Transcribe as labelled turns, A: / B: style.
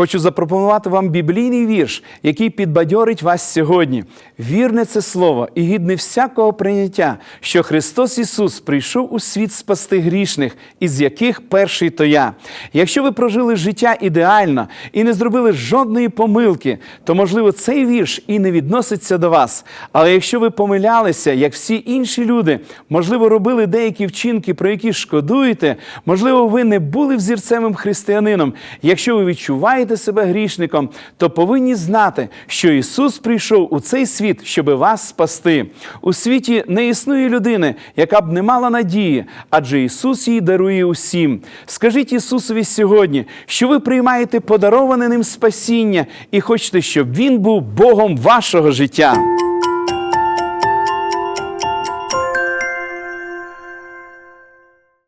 A: Хочу запропонувати вам біблійний вірш, який підбадьорить вас сьогодні. Вірне це слово і гідне всякого прийняття, що Христос Ісус прийшов у світ спасти грішних, із яких перший то я. Якщо ви прожили життя ідеально і не зробили жодної помилки, то можливо цей вірш і не відноситься до вас. Але якщо ви помилялися, як всі інші люди, можливо, робили деякі вчинки, про які шкодуєте, можливо, ви не були взірцевим християнином. Якщо ви відчуваєте себе грішником, то повинні знати, що Ісус прийшов у цей світ, щоб вас спасти. У світі не існує людини, яка б не мала надії, адже Ісус її дарує усім. Скажіть Ісусові сьогодні, що ви приймаєте подароване ним спасіння і хочете, щоб Він був Богом вашого життя.